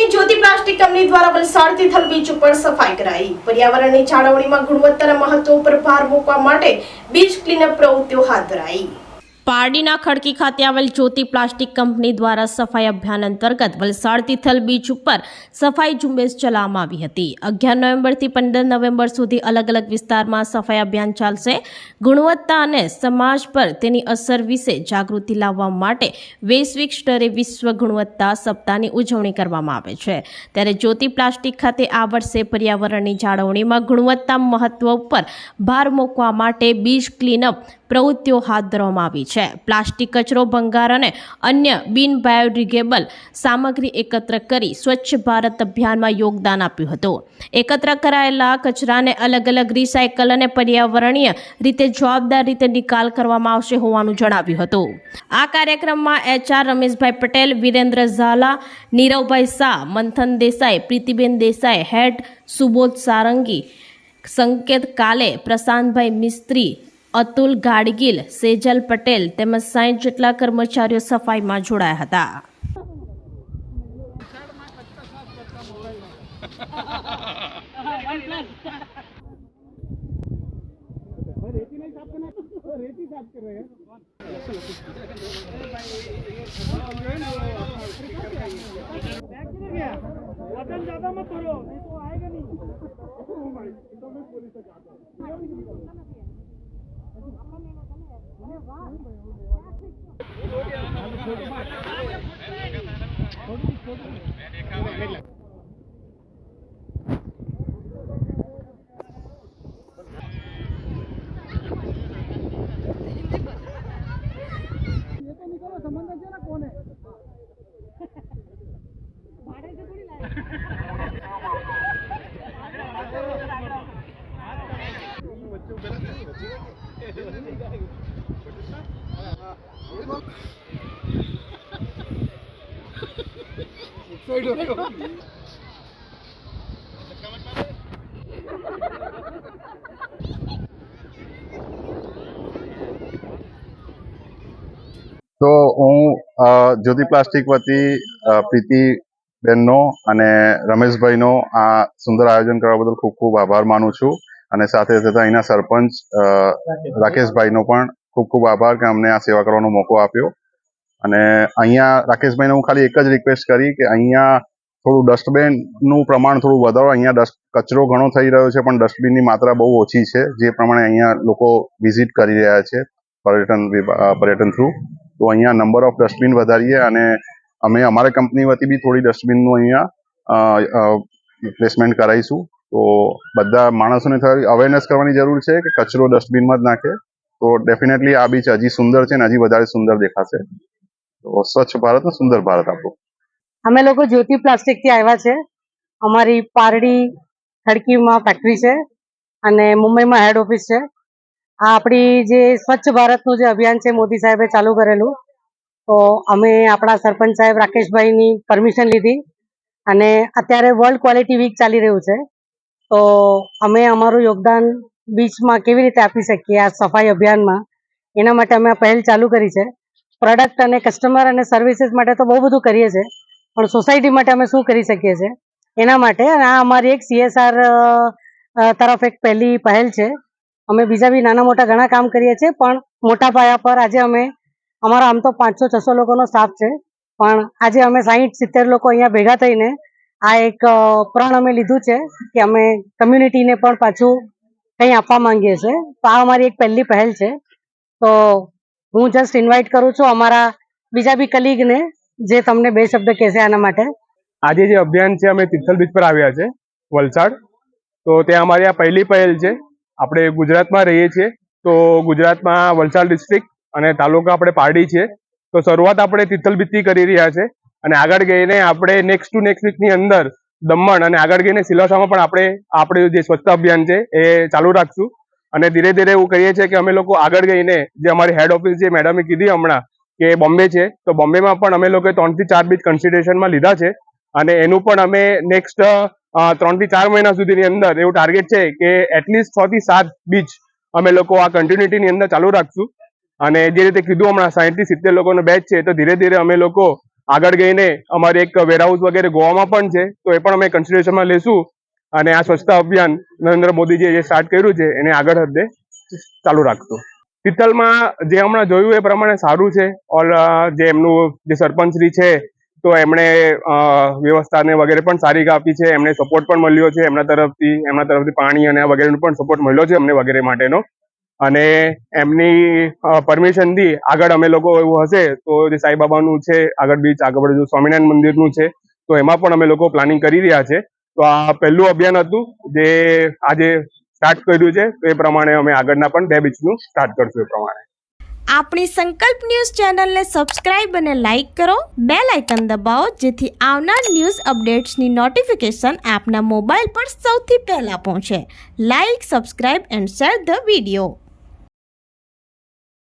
પારડીની જ્યોતિ plastic company દ્વારા વલસાડથી થલ beach ઉપર સફાઈ કરાઈ. પર્યાવરણની જાળવણીમાં ગુણવત્તાના મહત્વ ઉપર ભાર મૂકવા માટે બીચ ક્લીનઅપ પ્રવૃત્તિઓ હાથ ધરાઈ. પારડીના ખડકી ખાતે આવેલ જ્યોતિ પ્લાસ્ટિક કંપની દ્વારા સફાઈ અભિયાન અંતર્ગત વલસાડ તિથલ બીચ ઉપર સફાઈ ઝુંબેશ ચલાવવામાં આવી હતી. અગિયાર નવેમ્બરથી પંદર નવેમ્બર સુધી અલગ અલગ વિસ્તારમાં સફાઈ અભિયાન ચાલશે. ગુણવત્તા અને સમાજ પર તેની અસર વિશે જાગૃતિ લાવવા માટે વૈશ્વિક સ્તરે વિશ્વ ગુણવત્તા સપ્તાહની ઉજવણી કરવામાં આવે છે. ત્યારે જ્યોતિ પ્લાસ્ટિક ખાતે આ વર્ષે પર્યાવરણની જાળવણીમાં ગુણવત્તા મહત્વ ઉપર ભાર મૂકવા માટે બીજ ક્લીનઅપ પ્રવૃત્તિઓ હાથ ધરવામાં આવી છે. પ્લાસ્ટિક કચરો, ભંગાર અને અન્ય બિન બાયોડિગ્રેબલ સામગ્રી એકત્ર કરી સ્વચ્છ ભારત અભિયાનમાં યોગદાન આપ્યું હતું. એકત્ર કરાયેલા કચરાને અલગ અલગ રિસાયકલ અને પર્યાવરણીય રીતે જવાબદાર રીતે નિકાલ કરવામાં આવશે હોવાનું જણાવ્યું હતું. આ કાર્યક્રમમાં એચઆર રમેશભાઈ પટેલ, વિરેન્દ્ર ઝાલા, નીરવભાઈ શાહ, મંથન દેસાઈ, પ્રીતિબેન દેસાઈ, હેડ સુબોધ સારંગી, સંકેત કાલે, પ્રશાંતભાઈ મિસ્ત્રી અતુલ ગાડગીલ સેજલ પટેલ તેમજ સાઠ જેટલા કર્મચારીઓ સફાઈમાં જોડાયા હતા वजन ज्यादा मत करो नहीं तो आएगा नहीं ये તો હું જ્યોતિ પ્લાસ્ટિક વતી પ્રીતિ બેનનો અને રમેશભાઈનો આ સુંદર આયોજન કરવા બદલ ખૂબ ખૂબ આભાર માનું છું. અને સાથે સાથે અહીંના સરપંચ રાકેશભાઈનો પણ ખૂબ ખૂબ આભાર કે અમને આ સેવા કરવાનો મોકો આપ્યો. અને અહીંયા રાકેશભાઈને હું ખાલી એક જ રિક્વેસ્ટ કરી કે અહીંયા થોડું ડસ્ટબિનનું પ્રમાણ થોડું વધારો. અહીંયા ડસ્ટ કચરો ઘણો થઈ રહ્યો છે, પણ ડસ્ટબિનની માત્રા બહુ ઓછી છે, જે પ્રમાણે અહીંયા લોકો વિઝિટ કરી રહ્યા છે પર્યટન પર્યટન થ્રુ તો અહીંયા નંબર ઓફ ડસ્ટબિન વધારીએ અને અમે અમારી કંપની વતી બી થોડી ડસ્ટબિનનું અહીંયા પ્લેસમેન્ટ કરાવીશું. તો બધા માણસોને અવેરનેસ કરવાની જરૂર છે કે કચરો ડસ્ટબિનમાં જ નાખે. તો ડેફિનેટલી આ બીચ હજી સુંદર છે ને હજી વધારે સુંદર દેખાશે. તો સ્વચ્છ ભારત ને સુંદર ભારત આપણું અમે લોકો જ્યોતિ પ્લાસ્ટિકથી આવ્યા છે અમારી પારડી ખડકીમાં ફેક્ટરી છે અને મુંબઈમાં હેડ ઓફિસ છે આ આપણી જે સ્વચ્છ ભારતનું જે અભિયાન છે મોદી સાહેબે ચાલુ કરેલું તો અમે આપણા સરપંચ સાહેબ રાકેશભાઈની પરમિશન લીધી અને અત્યારે વર્લ્ડ ક્વોલિટી વીક ચાલી રહ્યું છે તો અમે અમારું યોગદાન બીચમાં કેવી રીતે આપી શકીએ આ સફાઈ અભિયાનમાં એના માટે અમે પહેલ ચાલુ કરી છે પ્રોડક્ટ અને કસ્ટમર અને સર્વિસીસ માટે તો બહુ બધું કરીએ છીએ. પણ સોસાયટી માટે અમે શું કરી શકીએ છીએ? એના માટે અને આ અમારી એક સીએસઆર તરફ એક પહેલી પહેલ છે. અમે બીજા બી નાના મોટા ઘણા કામ કરીએ છીએ, પણ મોટા પાયા પર આજે અમે, અમારા આમ તો પાંચસો, છસો લોકોનો સ્ટાફ છે. પણ આજે અમે સાહીઠ સિત્તેર લોકો અહીંયા ભેગા થઈને આ એક પ્રણ અમે લીધું છે કે અમે કમ્યુનિટીને પણ પાછું કંઈ આપવા માંગીએ છીએ. તો આ અમારી એક પહેલી પહેલ છે. તો હું જસ્ટ ઇન્વાઇટ કરું છું અમારા બીજા બી કલીગને જે તમને બે શબ્દ કહેશે આના માટે. આજે જે અભિયાન છે, અમે તિથલ બીચ પર આવ્યા છે, વલસાડ. તો ત્યાં અમારી આ પહેલી પહેલ છે. આપણે ગુજરાતમાં રહીએ છીએ. તો ગુજરાતમાં વલસાડ ડિસ્ટ્રિક્ટ અને તાલુકા આપણે પારડી છે. તો શરૂઆત આપણે તિથલ બીચથી કરી રહ્યા છે. અને આગળ ગઈને આપણે નેક્સ્ટ ટુ નેક્સ્ટ વીકની અંદર દમણ અને આગળ ગઈને સિલોસામાં પણ આપણે આપણે જે સ્વચ્છતા અભિયાન છે, એ ચાલુ રાખશું. અને ધીરે ધીરે એવું કહીએ છીએ કે અમે લોકો આગળ ગઈને જે અમારી હેડ ઓફિસ જે મેડમે કીધી હમણાં કે બોમ્બે છે, તો બોમ્બેમાં પણ અમે લોકો ત્રણથી ચાર બીચ કન્સિડરેશનમાં લીધા છે અને એનું પણ અમે નેક્સ્ટ ત્રણથી ચાર મહિના સુધીની અંદર એવું ટાર્ગેટ છે કે એટલીસ્ટ છ થી સાત બીચ અમે લોકો આ કન્ટિન્યુટીની અંદર ચાલુ રાખશું. અને જે રીતે કીધું હમણાં સાહીઠથી સિત્તેર લોકોનો બેચ છે, તો ધીરે ધીરે અમે લોકો આગળ ગઈને અમારે એક વેરહાઉસ વગેરે ગોવામાં પણ છે, તો એ પણ અમે કન્સિડરેશનમાં લેશું. અને આ સ્વચ્છતા અભિયાન નરેન્દ્ર મોદીજીએ જે સ્ટાર્ટ કર્યું છે, એને આગળ હદે ચાલુ રાખતું તિથલમાં જે હમણાં જોયું એ પ્રમાણે સારું છે. ઓલ જે એમનું જે સરપંચશ્રી છે, તો એમણે વ્યવસ્થાને વગેરે પણ સારી આપી છે. એમને સપોર્ટ પણ મળ્યો છે એમના તરફથી. એમના તરફથી પાણી અને વગેરેનો પણ સપોર્ટ મળ્યો છે અમને વગેરે માટેનો. અને એમની પરમિશનથી આગળ અમે લોકો એવું હશે, તો જે સાંઈબાબાનું છે, આગળ બીચ આગળ સ્વામિનારાયણ મંદિરનું છે, તો એમાં પણ અમે લોકો પ્લાનિંગ કરી રહ્યા છે. તો આ પહેલું અભિયાન હતું જે આજે સ્ટાર્ટ કર્યું છે. તો એ પ્રમાણે અમે આગળના પણ બીચનું સ્ટાર્ટ કરશું એ પ્રમાણે. આપણી સંકલ્પ ન્યૂઝ ચેનલને સબસ્ક્રાઇબ અને લાઇક કરો. બે લાઇકન દબાવો, જેથી આવનાર ન્યૂઝ અપડેટ્સની નોટિફિકેશન આપના મોબાઈલ પર સૌથી પહેલા પહોંચે. Like, subscribe and share the video.